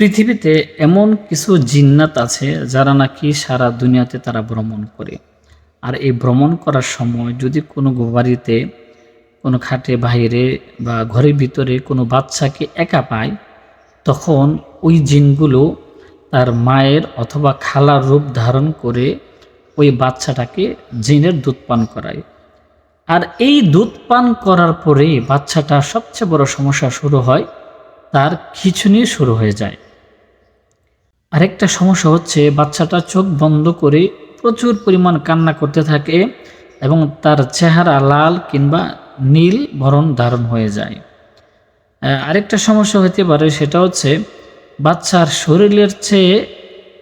পৃথিবীতে এমন কিছু জিন্নাত আছে যারা নাকি সারা দুনিয়াতে তারা ভ্রমণ করে। আর এই ভ্রমণ করার সময় যদি কোনো বাড়িতে কোনো খাটে বাইরে বা ঘরের ভিতরে কোনো বাচ্চাকে একা পায়, তখন ওই জিনগুলো তার মায়ের অথবা খালার রূপ ধারণ করে ওই বাচ্চাটাকে জিনের দুধ পান করায়। আর এই দুধ পান করার পরে বাচ্চাটা সবচেয়ে বড় সমস্যা শুরু হয়, তার খিচুনি শুরু হয়ে যায়। আরেকটা সমস্যা হচ্ছে বাচ্চাটা চোখ বন্ধ করে প্রচুর পরিমাণ কান্না করতে থাকে এবং তার চেহারা লাল কিংবা নীল বরণ ধারণ হয়ে যায়। আরেকটা সমস্যা হতে পারে সেটা হচ্ছে বাচ্চার শরীরের চেয়ে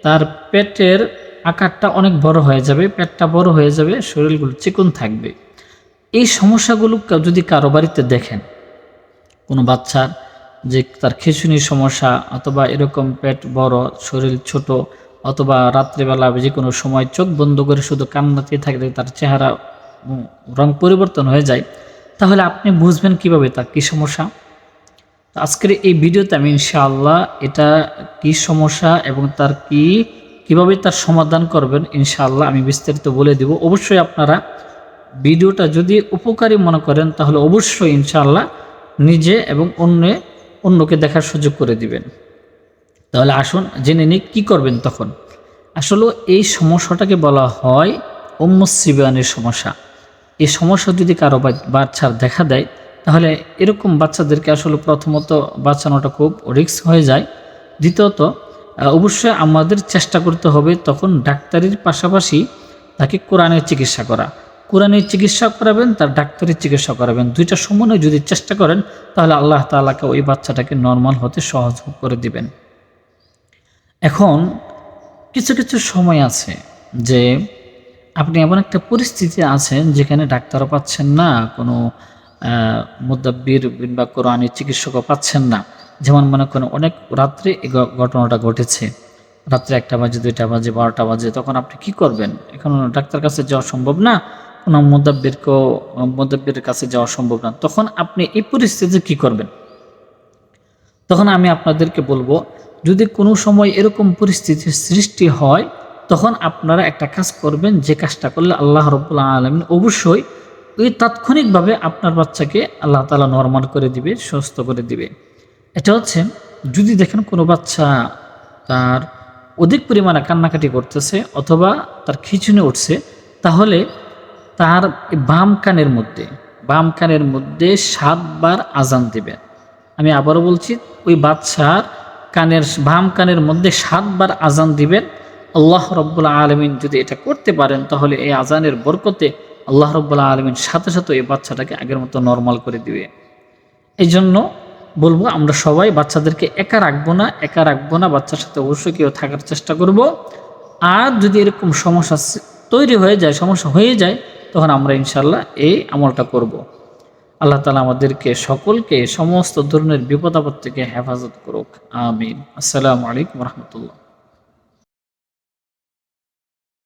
তার পেটের আকারটা অনেক বড় হয়ে যাবে, পেটটা বড় হয়ে যাবে, শরীরগুলো চিকন থাকবে। এই সমস্যাগুলো যদি কারও বাড়িতে দেখেন, কোনো বাচ্চার যে তার খিচুনির সমস্যা অথবা এরকম পেট বড়, শরীর ছোট অথবা রাত্রিবেলা যে কোনো সময় চোখ বন্ধ করে শুধু কান্নাতে থাকলে তার চেহারা রং পরিবর্তন হয়ে যায়, তাহলে আপনি বুঝবেন কীভাবে তার কী সমস্যা? আজকের এই ভিডিওতে আমি ইনশাআল্লাহ এটা কি সমস্যা এবং তার কি, কীভাবে তার সমাধান করবেন ইনশাআল্লাহ আমি বিস্তারিত বলে দিব। অবশ্যই আপনারা ভিডিওটা যদি উপকারী মনে করেন, তাহলে অবশ্যই ইনশাআল্লাহ নিজে এবং অন্য অন্যকে দেখার সুযোগ করে দিবেন। তাহলে আসুন, জেনে নিই কী করবেন তখন। আসলে এই সমস্যাটাকে বলা হয় অম্মসিবানের সমস্যা। এই সমস্যা যদি কারও বাচ্চার দেখা দেয়, তাহলে এরকম বাচ্চাদেরকে আসলে প্রথমত বাঁচানোটা খুব রিস্ক হয়ে যায়। দ্বিতীয়ত অবশ্যই আমাদের চেষ্টা করতে হবে তখন ডাক্তারির পাশাপাশি তাকে কোরআনের চিকিৎসা করা। কোরআনের চিকিৎসা করাবেন, তার ডাক্তারের চিকিৎসা করাবেন। দুইটা সমন্বয়ে যদি চেষ্টা করেন, তাহলে আল্লাহ তাআলাকে ওই বাচ্চাটাকে নর্মাল হতে সহজ করে দিবেন। এখন কিছু কিছু সময় আছে যে আপনি এমন একটা পরিস্থিতি আছেন যেখানে ডাক্তারও পাচ্ছেন না, কোনো মুদাব্বির কিংবা কোরআনের চিকিৎসকও পাচ্ছেন না। যেমন মনে করেন অনেক রাত্রে এই ঘটনাটা ঘটেছে। রাত্রে একটা বাজে, দুইটা বাজে, বারোটা বাজে, তখন আপনি কি করবেন? এখন ডাক্তার কাছে যাওয়া সম্ভব না? কোনো মুদাব্বিরকেও মুদাব্বিরের কাছে যাওয়া সম্ভব না। তখন আপনি এই পরিস্থিতিতে কি করবেন? তখন আমি আপনাদেরকে বলব, যদি কোনো সময় এরকম পরিস্থিতির সৃষ্টি হয়, তখন আপনারা একটা কাজ করবেন, যে কাজটা করলে আল্লাহ রব্বুল্লাহ আলমিন অবশ্যই ওই তাৎক্ষণিকভাবে আপনার বাচ্চাকে আল্লাহ তালা নর্মাল করে দিবে, সুস্থ করে দিবে। এটা হচ্ছে, যদি দেখেন কোনো বাচ্চা তার অধিক পরিমাণে কান্নাকাটি করতেছে অথবা তার খিচুনি উঠছে, তাহলে তার বাম কানের মধ্যে, বাম কানের মধ্যে সাতবার আজান দিবেন। আমি আবারও বলছি, ওই বাচ্চার কানের, বাম কানের মধ্যে সাতবার আজান দিবেন। আল্লাহ রব্বুল্লা আলমিন যদি এটা করতে পারেন, তাহলে এই আজানের বরকতে আল্লাহ রব্বুল্লা আলমিন সাথে সাথে এই বাচ্চাটাকে আগের মতো নর্মাল করে দিবে। এই জন্য বলব, আমরা সবাই বাচ্চাদেরকে একা রাখব না, একা রাখব না, বাচ্চার সাথে অবশ্যই কেউ থাকার চেষ্টা করব। আর যদি এরকম সমস্যা তৈরি হয়ে যায়, সমস্যা হয়ে যায় তখন আমরা ইনশাল্লাহ এই আমলটা করব। আল্লাহ তালা আমাদেরকে সকলকে সমস্ত ধরনের বিপদ আপদ থেকে হেফাজত করুক। আমিন। আসসালামু আলাইকুম রহমতুল্লাহ।